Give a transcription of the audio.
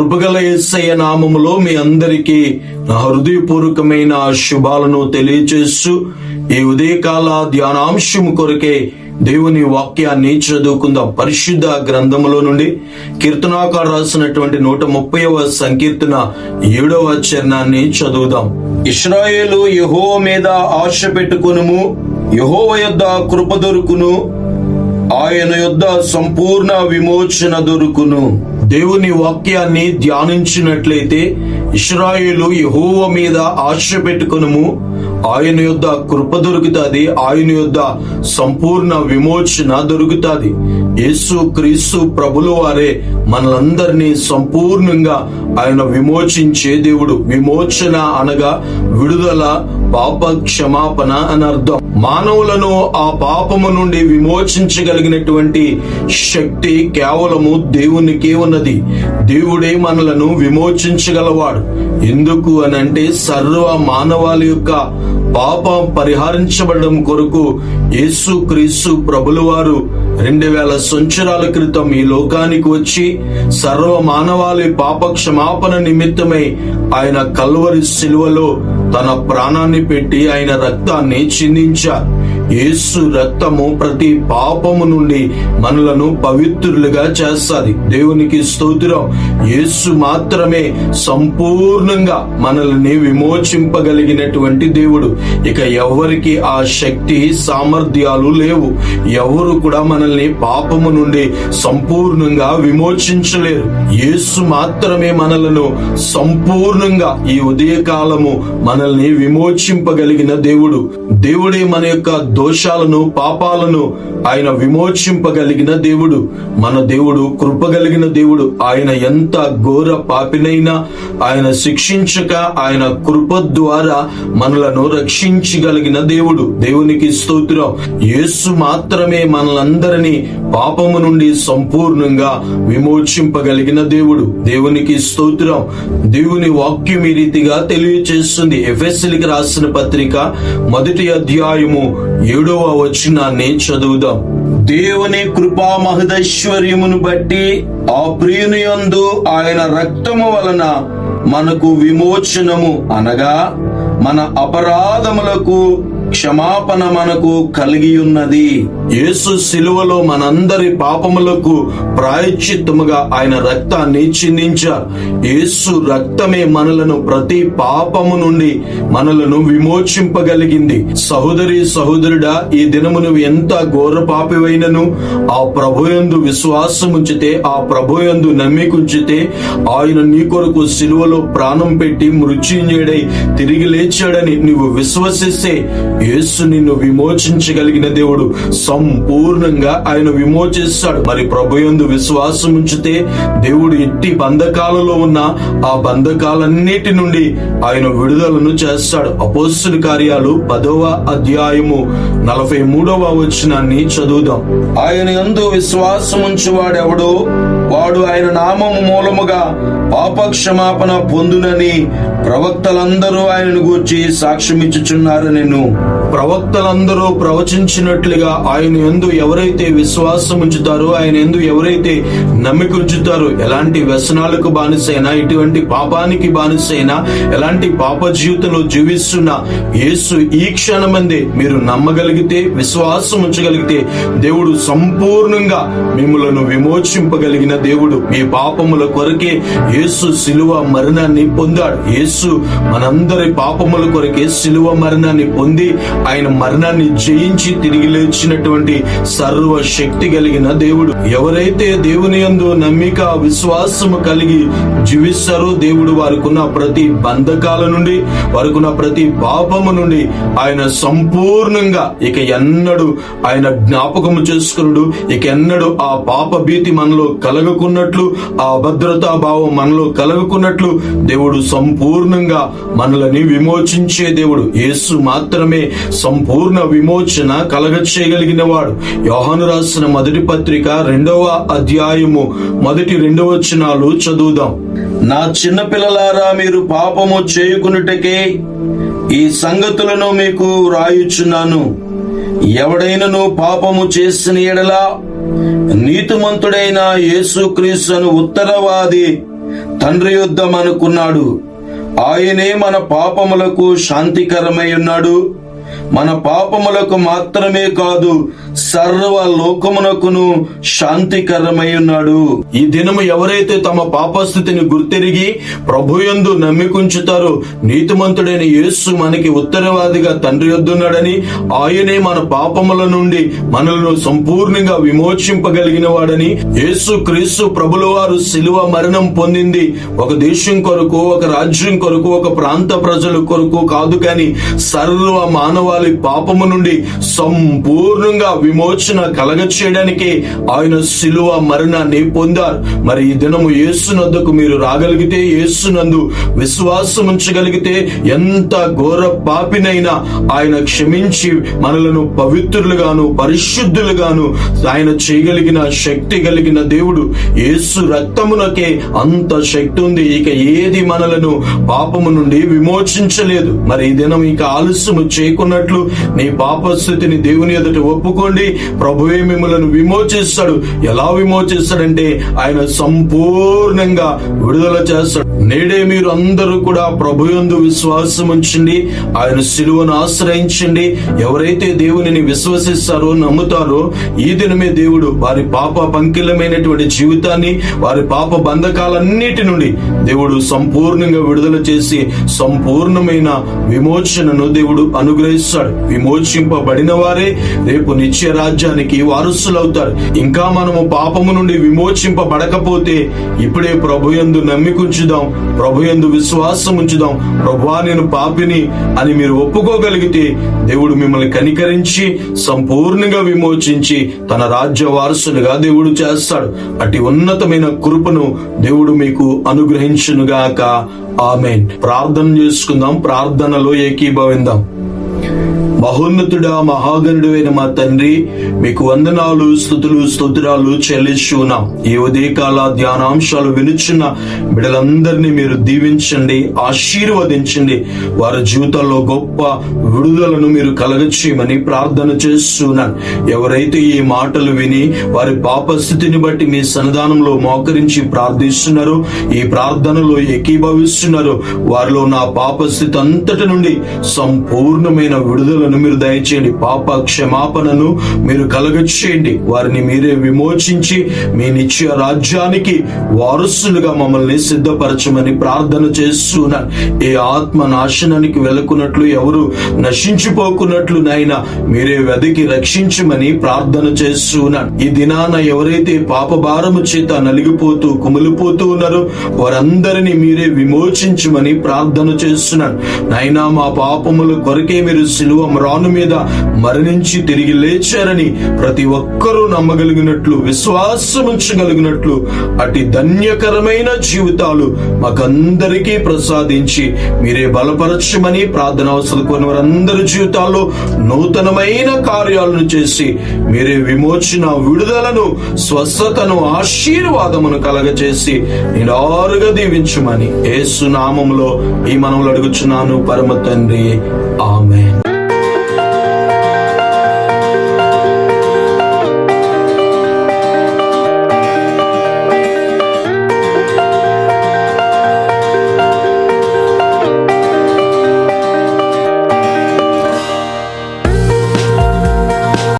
కృపగల యేసయ్య నామములో మీ అందరికీ నా హృదయపూర్వకమైన శుభాలను తెలియజేస్తూ ఈ ఉదయకాల ధ్యానాంశము కొరకే దేవుని వాక్యాన్ని చదువుకుందాం. పరిశుద్ధ గ్రంథములో నుండి కీర్తనాకారు రాసినటువంటి నూట ముప్పైవ సంకీర్తన ఏడవ చరణాన్ని చదువుదాం. ఇస్రాయేలు యహో మీద ఆశ పెట్టుకునుము యహోవ యొద్ద కృప దొరుకును ఆయన యొద్ద సంపూర్ణ విమోచన దొరుకును. దేవుని వాక్యాన్ని ధ్యానించినట్లయితే ఇస్రాయేలు యహోవ మీద ఆశ పెట్టుకునుము. ఆయన యొద్ద కృప దొరుకుతుంది ఆయన యొద్ద సంపూర్ణ విమోచన దొరుకుతుంది. యేసు క్రీస్తు ప్రభులు వారే మనలందరినీ సంపూర్ణంగా ఆయన విమోచించే దేవుడు. విమోచన అనగా విడుదల పాప క్షమాపణ అని అర్థం. మానవులను ఆ పాపము నుండి విమోచించగలిగినటువంటి శక్తి కేవలము దేవునికే ఉన్నది. దేవుడే మనలను విమోచించగలవాడు. ఎందుకు అని అంటే సర్వ మానవాళి యొక్క పాపం పరిహరించబడడం కొరకు యేసు క్రీస్తు ప్రభులవారు వారు రెండు వేల సంవత్సరాల క్రితం ఈ లోకానికి వచ్చి సర్వ మానవాళి పాప క్షమాపణ నిమిత్తమై ఆయన కల్వరి శిలువలో తన ప్రాణాన్ని పెట్టి ఆయన రక్తాన్ని చిందించారు. యేసు రక్తము ప్రతి పాపము నుండి మనలను పవిత్రులుగా చేస్తాది. దేవునికి స్తోత్రం. యేసు మాత్రమే సంపూర్ణంగా మనల్ని విమోచింపగలిగినటువంటి దేవుడు. ఇక ఎవరికి ఆ శక్తి సామర్థ్యాలు లేవు. ఎవరు కూడా మనల్ని పాపము నుండి సంపూర్ణంగా విమోచించలేరు. యేసు మాత్రమే మనలను సంపూర్ణంగా ఈ ఉదయకాలము మనల్ని విమోచింపగలిగిన దేవుడు. దేవుడే మన యొక్క దోషాలను పాపాలను ఆయన విమోచింపగలిగిన దేవుడు. మన దేవుడు కృపగలిగిన దేవుడు ఆయన ఎంత ఘోర పాపినైనా ఆయన శిక్షించక ఆయన కృప ద్వారా మనలను రక్షించగలిగిన దేవుడు. దేవునికి స్తోత్రం. యేసు మాత్రమే మనలందరినీ పాపము నుండి సంపూర్ణంగా విమోచింపగలిగిన దేవుడు. దేవునికి స్తోత్రం. దేవుని వాక్యం ఈ రీతిగా తెలియచేస్తుంది. ఎఫ్ఎస్ఎల్కి రాసిన పత్రిక మొదటి అధ్యాయము ఏడవ వచనాన్ని చదువుదాం. దేవుని కృపా మహదైశ్వర్యమును బట్టి ఆ ప్రియుని యందు ఆయన రక్తము వలన మనకు విమోచనము అనగా మన అపరాధములకు క్షమాపణ మనకు కలిగి ఉన్నది యేసు శిలువలో మనందరి పాపములకు ప్రాయశ్చిత్తముగా ఆయన రక్తాన్ని చిందించారు. యేసు రక్తమే మనలను ప్రతి పాపము నుండి మనలను విమోచింపగలిగింది. సహోదరి సహోదరుడా ఈ దినము నువ్వు ఎంత ఘోర పాపివైనను ఆ ప్రభుయందు విశ్వాసం ఉంచితే ఆ ప్రభుయందు నమ్మికుంచితే ఆయన నీ కొరకు శిలువలో ప్రాణం పెట్టి మృత్యుంజయుడై తిరిగి లేచాడని నువ్వు విశ్వసిస్తే యేసు నిన్ను విమోచించగలిగిన దేవుడు సంపూర్ణంగా ఆయన విమోచిస్తాడు. మరి ప్రభుయందు విశ్వాసం ఉంచితే దేవుడు ఎట్టి బంధకాలలో ఉన్న ఆ బంధకాలన్నిటి నుండి ఆయన విడుదలను చేస్తాడు. అపోస్తుల కార్యాలు పదవ అధ్యాయము నలభై మూడవ వచనాన్ని చదువుదాం. ఆయన యందు విశ్వాసం ఉంచువాడెవడో వాడు ఆయన నామము మూలముగా పాప క్షమాపణ పొందునని ప్రవక్తలందరూ ఆయనను గూర్చి సాక్ష్యమిచ్చుచున్నారు నేను ప్రవక్తలందరూ ప్రవచించినట్లుగా ఆయన ఎందు ఎవరైతే విశ్వాసం ఉంచుతారో ఆయన ఎందు ఎవరైతే నమ్మిక ఉంచుతారో ఎలాంటి వ్యసనాలకు బానిసైనా ఇటువంటి పాపానికి బానిసైనా ఎలాంటి పాప జీవితంలో జీవిస్తున్న యేసు ఈ క్షణమందే మీరు నమ్మగలిగితే విశ్వాసం ఉంచగలిగితే దేవుడు సంపూర్ణంగా మిమ్మలను విమోచింపగలిగిన దేవుడు మీ పాపముల కొరకే యేసు శిలువ మరణాన్ని పొందాడు. యేసు మనందరి పాపముల కొరకే శిలువ మరణాన్ని పొంది ఆయన మరణాన్ని జయించి తిరిగి లేచినటువంటి సర్వ శక్తి కలిగిన దేవుడు. ఎవరైతే దేవుని యందు నమ్మిక విశ్వాసము కలిగి జీవిస్తారో దేవుడు వారికున్న ప్రతి బంధకాల నుండి వారికున్న ప్రతి పాపము నుండి ఆయన సంపూర్ణంగా ఇక ఎన్నడు ఆయన జ్ఞాపకము చేసుకున్నాడు ఇక ఎన్నడు ఆ పాప భీతి మనలో కలగకున్నట్లు ఆ అభద్రతా భావం మనలో కలుగుకున్నట్లు దేవుడు సంపూర్ణంగా మనలని విమోచించే దేవుడు. యేసు మాత్రమే సంపూర్ణ విమోచన కలగ చేయగలిగిన వాడు యోహాను రాసిన మొదటి పత్రిక రెండవ అధ్యాయము మొదటి రెండవ వచనాలు చదువుదాం. నా చిన్న పిల్లలారా మీరు పాపము చేయుకున్నటకే ఈ సంగతులను మీకు రాయుచున్నాను. ఎవడైనను పాపము చేసిన ఎడలా నీతిమంతుడైన యేసుక్రీస్తును ఉత్తరవాది తండ్రి యుద్ధం అనుకున్నాడు. ఆయనే మన పాపములకు శాంతికరమై ఉన్నాడు. మన పాపములకు మాత్రమే కాదు సర్వ లోకమునకును శాంతికరమై ఉన్నాడు ఈ దినము ఎవరైతే తమ పాపస్థితిని గుర్తెరిగి ప్రభుయందు నమ్మికుంచుతారో నీతిమంతుడైన యేసు మనకి ఉత్తరవాదిగా తండ్రి యొద్దున్నాడని ఆయనే మన పాపముల నుండి మనలను సంపూర్ణంగా విమోచింపగలిగిన వాడని యేసు క్రీస్తు ప్రభుల వారు శిలువ మరణం పొందింది. ఒక దేశం కొరకు ఒక రాజ్యం కొరకు ఒక ప్రాంత ప్రజల కొరకు కాదు కానీ సర్వ మానవ వారి పాపము నుండి సంపూర్ణంగా విమోచన కలగ చేయడానికి ఆయన శిలువ మరణాన్ని పొందారు. మరి ఈ దినము యేసునందుకు మీరు రాగలిగితే యేసునందు విశ్వాసం ఉంచగలిగితే ఎంత ఘోర పాపినైనా ఆయన క్షమించి మనలను పవిత్రులుగాను పరిశుద్ధులుగాను ఆయన చేయగలిగిన శక్తి కలిగిన దేవుడు యేసు రక్తమునకే అంత శక్తి ఉంది. ఇక ఏది మనలను పాపము నుండి విమోచించలేదు. మరి ఈ దినం ఇక ఆలస్యము చేయకుండా చేయకున్నట్లు నీ పాప స్థితిని దేవుని ఎదుట ఒప్పుకోండి. ప్రభువే మిమ్మలను విమోచిస్తాడు. ఎలా విమోచిస్తాడంటే ఆయన సంపూర్ణంగా విడుదల చేస్తాడు. నేడే మీరు అందరూ కూడా ప్రభు యందు విశ్వాసం ఉంచండి. ఆయన శిలువను ఆశ్రయించండి. ఎవరైతే దేవునిని విశ్వసిస్తారో నమ్ముతారో ఈ దినమే దేవుడు వారి పాప పంకిలమైనటువంటి జీవితాన్ని వారి పాప బంధకాలన్నిటి నుండి దేవుడు సంపూర్ణంగా విడుదల చేసి సంపూర్ణమైన విమోచనను దేవుడు అనుగ్రహిస్తాడు. విమోచింపబడిన వారే రేపు నిత్య రాజ్యానికి వారసులవుతారు. ఇంకా మనము పాపము నుండి విమోచింపబడకపోతే ఇప్పుడే ప్రభుయందు నమ్మికుంచుదాం ప్రభుయందు విశ్వాసం ఉంచుదాం ప్రభువా నేను పాపిని అని మీరు ఒప్పుకోగలిగితే దేవుడు మిమ్మల్ని కనికరించి సంపూర్ణంగా విమోచించి తన రాజ్య వారసులుగా దేవుడు చేస్తాడు. అటు ఉన్నతమైన కృపను దేవుడు మీకు అనుగ్రహించునుగాక. ఆమెన్. ప్రార్థన చేసుకుందాం ప్రార్థనలో ఏకీభవిందాం. మహోన్నతుడా మహాగణుడు అయిన మా తండ్రి మీకు వందనాలు స్థుతులు స్తోత్రాలు చెల్లిస్తున్నాం ఈ ఉదయకాల ధ్యానాంశాలు వినుచున్న బిడ్డలందరినీ మీరు దీవించండి ఆశీర్వదించండి. వారి జీవితాల్లో గొప్ప విడుదలను మీరు కలగచేయమని ప్రార్థన చేస్తున్నాను ఎవరైతే ఈ మాటలు విని వారి పాప స్థితిని బట్టి మీ సన్నిధానంలో మోకరించి ప్రార్థిస్తున్నారో ఈ ప్రార్థనలో ఏకీభవిస్తున్నారో వారిలో నా పాప స్థితి అంతటి నుండి సంపూర్ణమైన విడుదలను కృపను మీరు దయచేయండి. పాప క్షమాపణను మీరు కలగచ్చేయండి వారిని మీరే విమోచించి మీ నిత్య రాజ్యానికి వారసులుగా మమ్మల్ని సిద్ధపరచమని ప్రార్థన చేస్తున్నాను ఏ ఆత్మ నాశనానికి వెళకున్నట్లు ఎవరు నశించిపోకున్నట్లు నాయన మీరే వెదికి రక్షించమని ప్రార్థన చేస్తున్నాను ఈ దినాన ఎవరైతే పాప భారము చేత నలిగిపోతూ కుమిలిపోతూ ఉన్నారో వారందరినీ మీరే విమోచించమని ప్రార్థన చేస్తున్నాను నాయనా మా పాపముల కొరకే మీరు సిలువ రాను మీద మరణించి తిరిగి లేచారని ప్రతి ఒక్కరూ నమ్మగలిగినట్లు విశ్వాసముంచగలిగినట్లు అతి అటు ధన్యకరమైన జీవితాలు మాకందరికీ ప్రసాదించి మీరే బలపరచమని ప్రార్థన అవసరం కొన్ని వారందరి జీవితాల్లో నూతనమైన కార్యాలను చేసి మీరే విమోచన విడుదలను స్వస్థతను ఆశీర్వాదమును కలగచేసి నిడారుగా దీవించమని ఏసునామంలో ఈ మనములు అడుగుచున్నాను పరమ తండ్రి. ఆమె